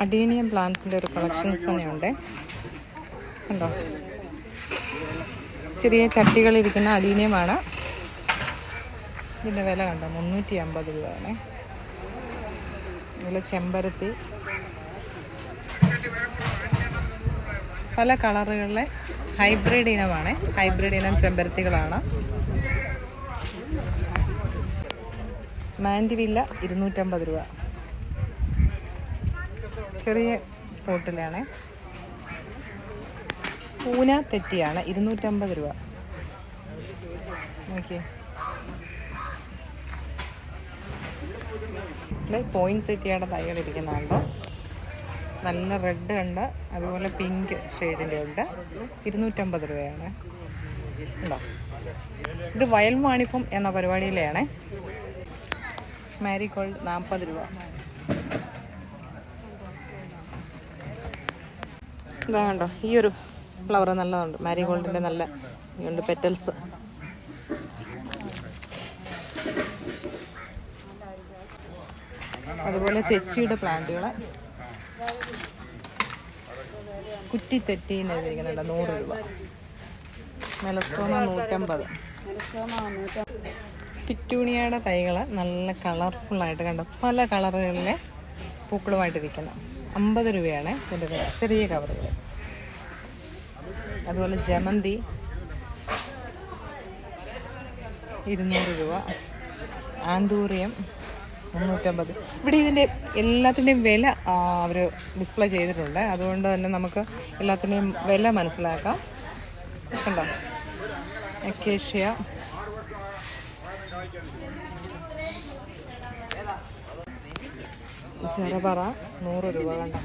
Adenium പ്ലാന്റ്സിന്റെ ഒരു collections തന്നെയുണ്ട്. കണ്ടോ? ചെറിയ ചട്ടികളിരിക്കുന്ന അഡീനിയമാണ്. ഇതിന്റെ വില കണ്ടോ? മുന്നൂറ്റി അമ്പത് രൂപയാണ്. ഇതിൽ ചെമ്പരത്തി. പല കളറുകളിലെ ഹൈബ്രിഡ് ഇനമാണ്. ഹൈബ്രിഡ് ഇനം ചെമ്പരത്തികളാണ്. മാൻഡിവില്ല ഇരുന്നൂറ്റമ്പത് രൂപ. ചെറിയ പോട്ടിലാണ് പൂന തെറ്റിയാണ് ഇരുന്നൂറ്റമ്പത് രൂപ. ഇത് പോയിന്റ് സെറ്റിയുടെ തൈകൾ ഇരിക്കുന്നുണ്ടോ നല്ല റെഡ് ഉണ്ട് അതുപോലെ പിങ്ക് ഷെയ്ഡിന്റെ ഉണ്ട്. ഇരുന്നൂറ്റമ്പത് രൂപയാണ്. ഉണ്ടോ? ഇത് വയൽ വാണിപ്പം എന്ന പരിപാടിയിലെയാണ് മാരിഗോൾഡ് നാൽപ്പത് രൂപ. ഇതാ കണ്ടോ ഈ ഒരു ഫ്ലവർ നല്ലതുണ്ട്. മാരിഗോൾഡിന്റെ നല്ല ഉണ്ട് പെറ്റൽസ് അതുപോലെ തെച്ചിയുടെ പ്ലാന്റുകൾ കുറ്റി തെറ്റി എന്ന് എഴുതിയിരിക്കുന്നുണ്ട് നൂറ് രൂപ. മെലസ്ട്രോമ നൂറ്റമ്പത്. പിറ്റൂണിയയുടെ തൈകൾ നല്ല കളർഫുള്ളായിട്ട് കണ്ടോ പല കളറുകളിലെ പൂക്കളുമായിട്ടിരിക്കുന്നു. അമ്പത് രൂപയാണ് ഇതിന്റെ വില. ചെറിയ കവറുകൾ. അതുപോലെ ജമന്തി ഇരുന്നൂറ് രൂപ. ആന്തൂറിയം മുന്നൂറ്റമ്പത്. ഇവിടെ ഇതിന്റെ എല്ലാത്തിന്റെയും വില അവർ ഡിസ്പ്ലേ ചെയ്തിട്ടുണ്ട്. അതുകൊണ്ട് തന്നെ നമുക്ക് എല്ലാത്തിന്റെയും വില മനസ്സിലാക്കാം. കണ്ടോ? അക്കേഷ്യ ചെറുപറ നൂറ് രൂപ കണ്ടോ.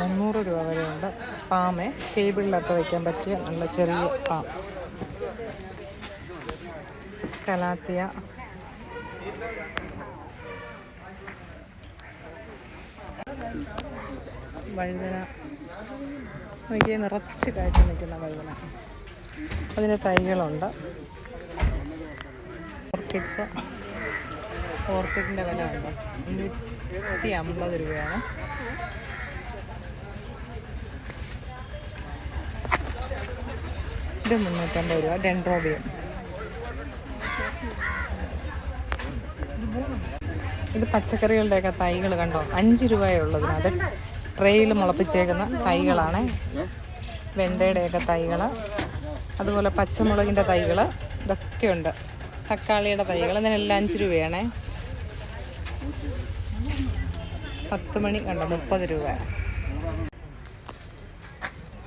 മുന്നൂറ് രൂപ വരെയുണ്ട്. പാമേ ടേബിളിലൊക്കെ വയ്ക്കാൻ പറ്റിയ നല്ല ചെറിയ പാം. കലാത്തിയ. വഴുതന. നോക്കിയാൽ നിറച്ച് കാഴ്ച നിൽക്കുന്ന വഴുതന. അതിന് തൈകളുണ്ട്. ഓർക്കിഡ്സ് ഓർക്കിഡിന്റെ വില ഉണ്ടോ? മുന്നൂറ്റി അമ്പത് രൂപയാണ്. ഇത് മുന്നൂറ്റമ്പത് രൂപ. ഡെൻഡ്രോബിയം ഇത് പച്ചക്കറികളുടെയൊക്കെ തൈകൾ കണ്ടോ? അഞ്ച് രൂപയേ ഉള്ളതിന് അത് ട്രെയിൽ മുളപ്പിച്ചേക്കുന്ന തൈകളാണ്. വെണ്ടയുടെയൊക്കെ തൈകൾ അതുപോലെ പച്ചമുളകിന്റെ തൈകൾ ഇതൊക്കെയുണ്ട്. തക്കാളിയുടെ തൈകൾ. ഇതിനെല്ലാം അഞ്ച് രൂപയാണേ. പത്ത് മണി കണ്ടോ മുപ്പത് രൂപ.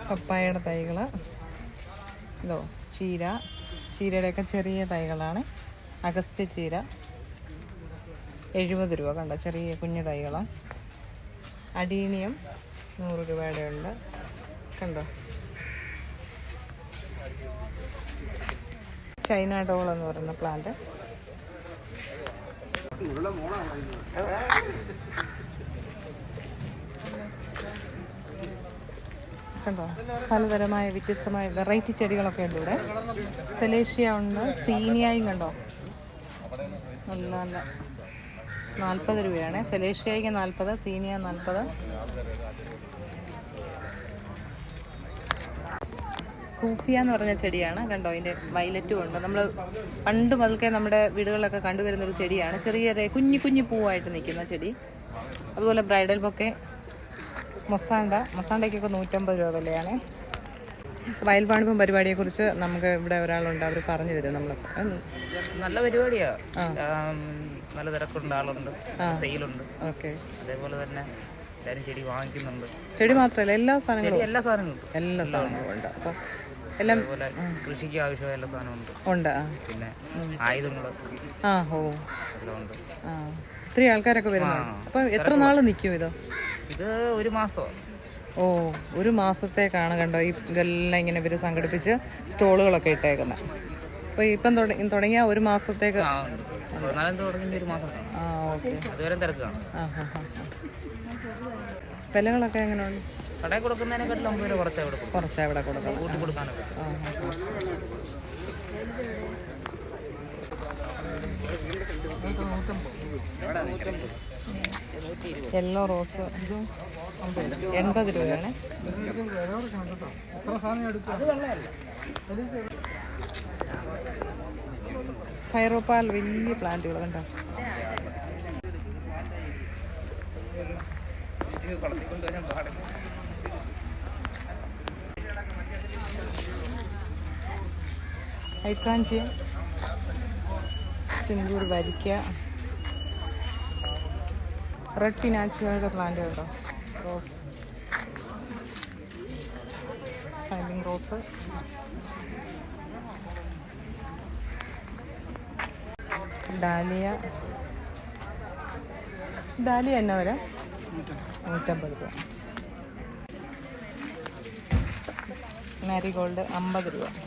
പപ്പായയുടെ തൈകൾ ഇതോ ചീര. ചീരയുടെയൊക്കെ ചെറിയ തൈകളാണ്. അഗസ്ത്യ ചീര. എഴുപത് രൂപ കണ്ടോ ചെറിയ കുഞ്ഞു തൈകളാണ് അടീനിയം നൂറ് രൂപയുടെ ഉണ്ട്. കണ്ടോ ചൈന ഡോൾ എന്ന് പറയുന്ന പ്ലാന്റ് കണ്ടോ? പലതരമായ വ്യത്യസ്തമായ വെറൈറ്റി ചെടികളൊക്കെ ഉണ്ട് ഇവിടെ. സെലേഷ്യ ഉണ്ട് സീനിയായും കണ്ടോ? നല്ല നല്ല. നാൽപ്പത് രൂപയാണ്. സെലേഷ്യയ്ക്ക് നാൽപ്പത് സീനിയ നാൽപ്പത് സൂഫിയ എന്ന് പറഞ്ഞ ചെടിയാണ്. കണ്ടോ അതിന്റെ വയലറ്റും ഉണ്ട്. നമ്മൾ പണ്ട് മുതൽക്കേ നമ്മുടെ വീടുകളിലൊക്കെ കണ്ടുവരുന്ന ഒരു ചെടിയാണ്. ചെറിയ കുഞ്ഞു കുഞ്ഞു പൂവായിട്ട് നിൽക്കുന്ന ചെടി. അതുപോലെ ബ്രൈഡൽ ബൊക്കെ മൊസാണ്ട. മൊസാണ്ടയ്ക്കൊക്കെ നൂറ്റമ്പത് രൂപ വിലയാണ്. വയൽവാണിപ്പം പരിപാടിയെക്കുറിച്ച് നമുക്ക് ഇവിടെ ഒരാളുണ്ട്. അവർ പറഞ്ഞു തരും നമ്മൾ നല്ല പരിപാടിയാ. നല്ല തിരക്കുണ്ട് ആളുണ്ട്. സെയിലുണ്ട്. ഓക്കെ. അതേപോലെ തന്നെ ചെടി വാങ്ങിക്കുന്നുണ്ട്. ചെടി മാത്രമല്ല എല്ലാ സാധനങ്ങളും എല്ലാ സാധനങ്ങളും എല്ലാ സാധനങ്ങളും ഉണ്ട്. അപ്പം എല്ലാം കൃഷിക്ക് ആവശ്യമായ എല്ലാ സാധനവും ഉണ്ട് പിന്നെ ആയുധങ്ങൾ ആ ഓ. ആ. ഒത്തിരി ആൾക്കാരൊക്കെ വരുന്നുണ്ട്. അപ്പൊ എത്ര നാൾ നിൽക്കും ഇത്? ഇത് ഒരു മാസമാണ്. ഓ ഒരു മാസത്തേക്കാണ് കണ്ടോ ഈ ഇതെല്ലാം ഇങ്ങനെ ഇവർ സംഘടിപ്പിച്ച് സ്റ്റോളുകളൊക്കെ ഇട്ടേക്കുന്നത് അപ്പോൾ ഇപ്പം തുടങ്ങി തുടങ്ങിയ ഒരു മാസത്തേക്ക് ആ മാസം ഓക്കെ. വിലകളൊക്കെ എങ്ങനെയുണ്ട്? കടയിൽ കൊടുക്കുന്നതിനെക്കാട്ടിലും ഒമ്പത് രൂപ കുറച്ചാണ് കൊടുക്കും കുറച്ചേ ഇവിടെ കൊടുക്കുന്നത്. കൂട്ടി കൊടുക്കാനൊക്കെ യെല്ലോ റോസ് എൺപത് രൂപയാണ്. ഫൈറോപ്പാൽ വലിയ പ്ലാന്റുകൾ കണ്ടോ? ഹൈട്രാഞ്ചിയ സിന്ദൂർ വരിക്ക. റെഡ് പിനാച്ചുകളുടെ പ്ലാന്റ് കേട്ടോ. Rose. Timing rose dahlia. Dahlia എന്നാ വില? നൂറ്റമ്പത് രൂപ. മാരിഗോൾഡ് അമ്പത് രൂപ.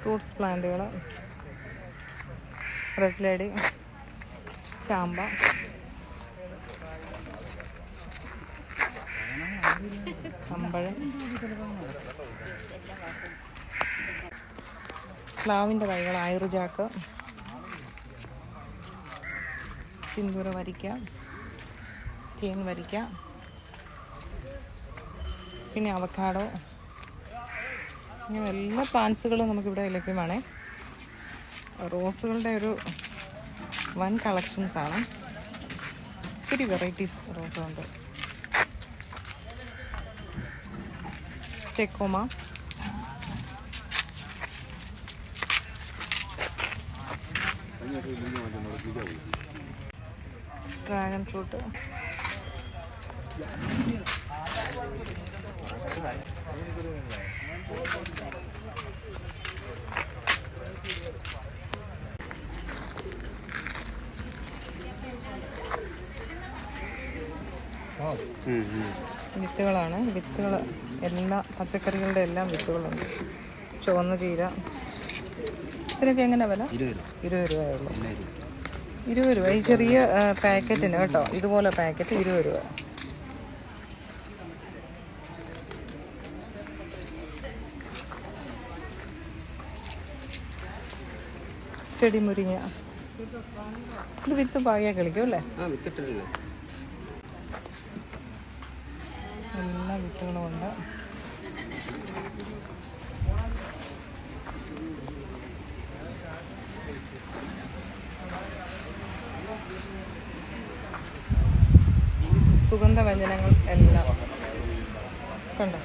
ഫ്രൂട്ട്സ് പ്ലാന്റുകൾ റെഡ് ലേഡി ചാമ്പ. അമ്പഴം പ്ലാവിന്റെ തൈകൾ ആയുർജാക്ക്. സിന്ദൂര വരിക്ക. തേൻ വരിക്ക. പിന്നെ അവക്കാടോ. ഇങ്ങനെ എല്ലാ പ്ലാന്റ്സുകളും നമുക്കിവിടെ ലഭ്യമാണ്. റോസുകളുടെ ഒരു വൺ കളക്ഷൻസാണ് ഒത്തിരി വെറൈറ്റീസ് റോസുണ്ട് ടെക്കോമ ഡ്രാഗൺ ഫ്രൂട്ട് വിത്തുകളാണ്. വിത്തുകൾ എല്ലാ പച്ചക്കറികളുടെ എല്ലാം വിത്തുകളുണ്ട്. ചുവന്ന ചീര. ഇതിനൊക്കെ എങ്ങനെ വില? ഇരുപത് രൂപയുള്ളൂ ഇരുപത് രൂപ. ഈ ചെറിയ പാക്കറ്റിന് കേട്ടോ ഇതുപോലെ പാക്കറ്റ് ഇരുപത് രൂപ. ചെടി മുരിങ്ങ ഇത് വിത്ത് പാകിയാൽ കളിക്കും അല്ലേ? എല്ലാ സുഗന്ധ വ്യഞ്ജനങ്ങൾ എല്ലാം കണ്ടോ?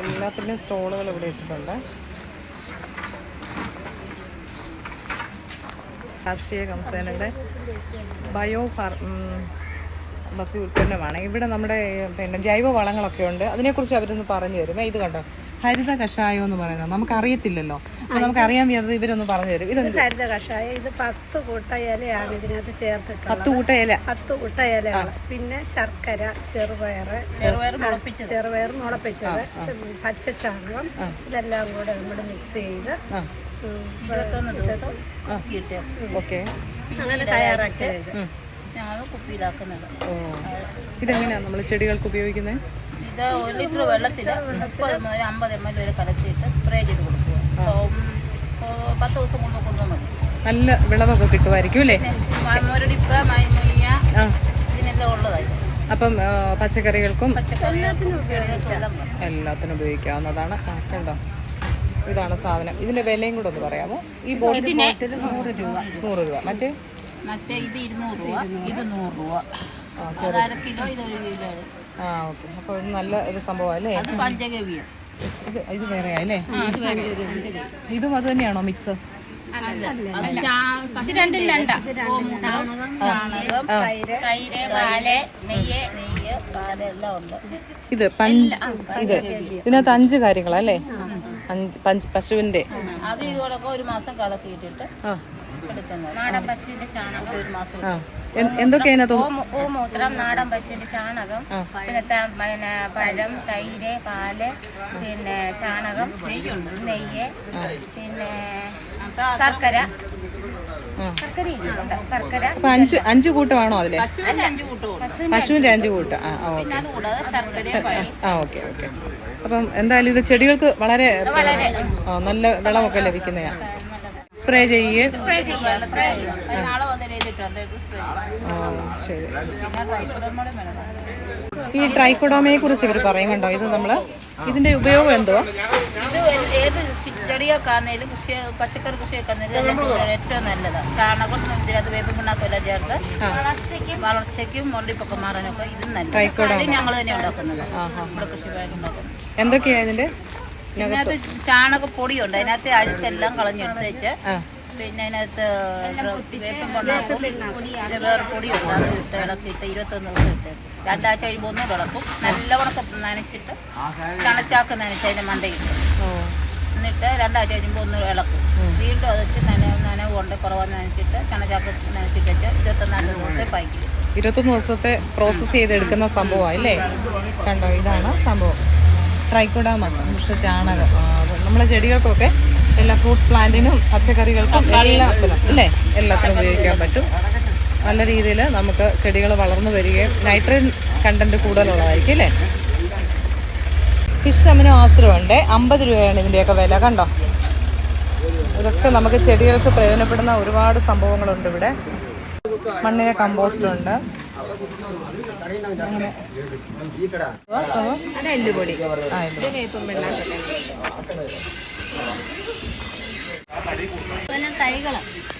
എല്ലാത്തിന്റെയും സ്റ്റോളുകൾ ഇവിടെ ഇട്ടിട്ടുണ്ട്. കാർഷിക കംസേനയുടെ ബയോ ഫാർ ബസ് ഉൽപ്പന്നമാണ്. ഇവിടെ നമ്മുടെ പിന്നെ ജൈവ വളങ്ങളൊക്കെ ഉണ്ട്. അതിനെക്കുറിച്ച് അവരൊന്ന് പറഞ്ഞു തരും ഇത് കണ്ടോ? ഹരിത കഷായം എന്ന് പറയുന്നത്. നമുക്ക് അറിയത്തില്ലല്ലോ അപ്പൊ നമുക്ക് അറിയാൻ വയ്യാത്തത് ഇവരൊന്ന് പറഞ്ഞു തരും. ഇത് ഹരിത കഷായം ഇത് പത്ത് കൂട്ട ഇലയാണ് ഇതിനകത്ത് ചേർത്തിട്ട് പത്ത് കൂട്ട ഇല. പത്ത് കൂട്ട ഇലകൾ പിന്നെ ശർക്കര ചെറുപയർ ചെറുപയർ മുളപ്പിച്ചത്. പച്ചച്ചാണകം. ഇതെല്ലാം കൂടെ നമ്മൾ മിക്സ് ചെയ്ത് ഓക്കെ. അങ്ങനെ തയ്യാറാക്കിയത്. ഞങ്ങൾ കുപ്പിയിലാക്കുന്നത്. ഓ. ഇതെങ്ങനെയാണ് നമ്മൾ ചെടികൾക്ക് ഉപയോഗിക്കുന്നത് ഇത് ഒരു ലിറ്റർ വെള്ളത്തിൽ മുപ്പത് മുതൽ അമ്പത് എം എൽ വരെ കലച്ചിട്ട് സ്പ്രേ ചെയ്ത് കൊടുക്കുക. പത്ത് ദിവസം കൊണ്ട് കൊണ്ടുവന്നാൽ മതി. നല്ല വിളവൊക്കെ കിട്ടുമായിരിക്കും അല്ലേ? മുരടിപ്പ് ആ. ഇതിനെല്ലാം ഉള്ളതായി അപ്പം പച്ചക്കറികൾക്കും പച്ചക്കറികൾക്കും എല്ലാം വേണം. എല്ലാത്തിനും ഉപയോഗിക്കാവുന്നതാണ്. കണ്ടോ? ഇതാണ് സാധനം. ഇതിന്റെ വിലയും കൂടെ ഒന്ന് പറയാമോ? ഈ ബോട്ടിൽ നൂറ് രൂപ. മറ്റേ? മറ്റേ ഇത് ഇരുന്നൂറ് രൂപ. ഇത് നൂറ് രൂപ. അര കിലോ ഇത് ഒരു കിലോ ആ ഓക്കെ. അപ്പോൾ ഇത് നല്ല ഒരു സംഭവം അല്ലേ? അത് പഞ്ചഗവ്യം. ഇത് ഇത് വേറെ അല്ലേ. ഇതും അത് തന്നെയാണോ മിക്സ് ഇത് രണ്ടും രണ്ടാ ഇത് പഞ്ച് ഇത്. ഇതിനകത്ത് അഞ്ച് കാര്യങ്ങളല്ലേ പഞ്ച് പശുവിന്റെ. അത് ഒരു മാസം കലക്കി ഇട്ടിട്ട് ആ. എടുക്കുന്നത്. നാടൻ പശുവിന്റെ ചാണകം ഒരു മാസം ആ എൻ- എന്തൊക്കെയാ അതിനകത്ത് മൂത്രം നാടൻ പശുവിന്റെ ചാണകം പിന്നെ പിന്നെ പഴം തൈര് പാൽ പിന്നെ ചാണകം നെയ്യുണ്ട് നെയ്യ് പിന്നെ ശർക്കര. ണോ? അപ്പൊ അഞ്ച് അഞ്ച് കൂട്ടമാണോ അതിലെ? പശുവിന്റെ അഞ്ച് കൂട്ടും പശുവിന്റെ അഞ്ച് കൂട്ടം. ആ ആ ഓക്കെ. ആ ഓക്കെ ഓക്കെ. അപ്പം എന്തായാലും ഇത് ചെടികൾക്ക് വളരെ നല്ല വിളവൊക്കെ ലഭിക്കുന്നതാണ്. സ്പ്രേ ചെയ്യേ. ശരി. ഈ ട്രൈക്കോഡോമയെ കുറിച്ച് ഇവർ പറയും കണ്ടോ? ഇത് നമ്മൾ ഇതിന്റെ ഉപയോഗം എന്തുവാ? ഇത് ഏത് ചെടിയൊക്കെയാണെങ്കിലും കൃഷി പച്ചക്കറി കൃഷിയൊക്കെ ആണെങ്കിലും ഏറ്റവും നല്ലതാണ് ചാണകം ഇതിനകത്ത് വേപ്പ് പിണ്ണാക്കെല്ലാം ചേർത്ത് വളർച്ചയ്ക്കും വളർച്ചയ്ക്കും മുരടിപ്പൊക്കെ മാറാനൊക്കെ ഇത് നല്ലത്. ഞങ്ങൾ തന്നെ ഉണ്ടാക്കുന്നത്. നമ്മുടെ കൃഷി ഉണ്ടാക്കുന്നത്. എന്തൊക്കെയാ ഇതിന്റെ ഇതിനകത്ത് ചാണകപ്പൊടിയുണ്ട്. അതിനകത്ത് അഴുക്കെല്ലാം കളഞ്ഞെടുത്ത് വെച്ച് പിന്നെ അതിനകത്ത് വേപ്പും പിണ്ണാക്കും പിന്നെ വേറെ പൊടിയുണ്ട് അത് ഇട്ട് ഇളക്കിയിട്ട് ഇരുപത്തൊന്ന് ദിവസം ഇട്ട് രണ്ടാഴ്ച കഴിയുമ്പോൾ ഒന്നും ഇളക്കും. നല്ല ഉണക്കം നനച്ചിട്ട് ചണച്ചാക്ക് നനച്ച് അതിന്റെ മണ്ടയിൽ ഓ എന്നിട്ട് രണ്ടാഴ്ച കഴിയുമ്പോൾ ഒന്ന് ഇളക്കും. വീണ്ടും അത് വെച്ച് നനവ് നനവ് കൊണ്ട് കുറവാന്ന് നനച്ചിട്ട് ചണച്ചാക്ക് നനച്ചിട്ട് വെച്ച് ഇരുപത്തൊന്നാം ദിവസം പായ്ക്കും ഇരുപത്തൊന്ന് ദിവസത്തെ പ്രോസസ്സ് ചെയ്തെടുക്കുന്ന സംഭവമാണ് അല്ലേ? കണ്ടോ? ഇതാണ് സംഭവം. ട്രൈക്കോഡാമസ് മുഷ ചാണകം. നമ്മളെ ചെടികൾക്കൊക്കെ എല്ലാ ഫ്രൂട്ട്സ് പ്ലാന്റിനും പച്ചക്കറികൾക്കും എല്ലാത്തിനും അല്ലേ? എല്ലാത്തിനും ഉപയോഗിക്കാൻ പറ്റും. നല്ല രീതിയിൽ നമുക്ക് ചെടികൾ വളർന്നു വരികയും നൈട്രജൻ കണ്ടന്റ് കൂടുതലുള്ളതായിരിക്കും അല്ലേ? ഫിഷ് അമിനോ ഉണ്ട് അമ്പത് രൂപയാണ് ഇതിന്റെയൊക്കെ വില കണ്ടോ? ഇതൊക്കെ നമുക്ക് ചെടികൾക്ക് പ്രയോജനപ്പെടുന്ന ഒരുപാട് സംഭവങ്ങളുണ്ട് ഇവിടെ. അങ്ങനെ. അത് എല്ലുപൊടി. ആ, ഇത്.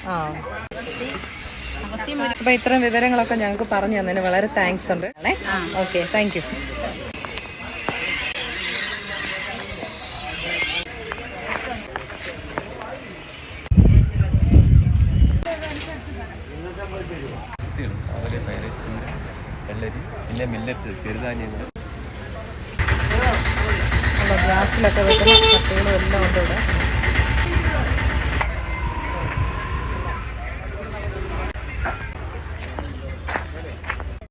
ആ. അപ്പൊ ഇത്രയും വിവരങ്ങളൊക്കെ ഞങ്ങൾക്ക് പറഞ്ഞു തന്നതിന് വളരെ താങ്ക്സ് ഉണ്ട്. ഓക്കെ താങ്ക് യു വെള്ളരി. പിന്നെ മില്ലറ്റ് ചെറുധാന്യങ്ങൾ. ഗ്യാസിലൊക്കെ വെക്കുന്ന ചട്ടികളും എല്ലാം ഉണ്ട് ഇവിടെ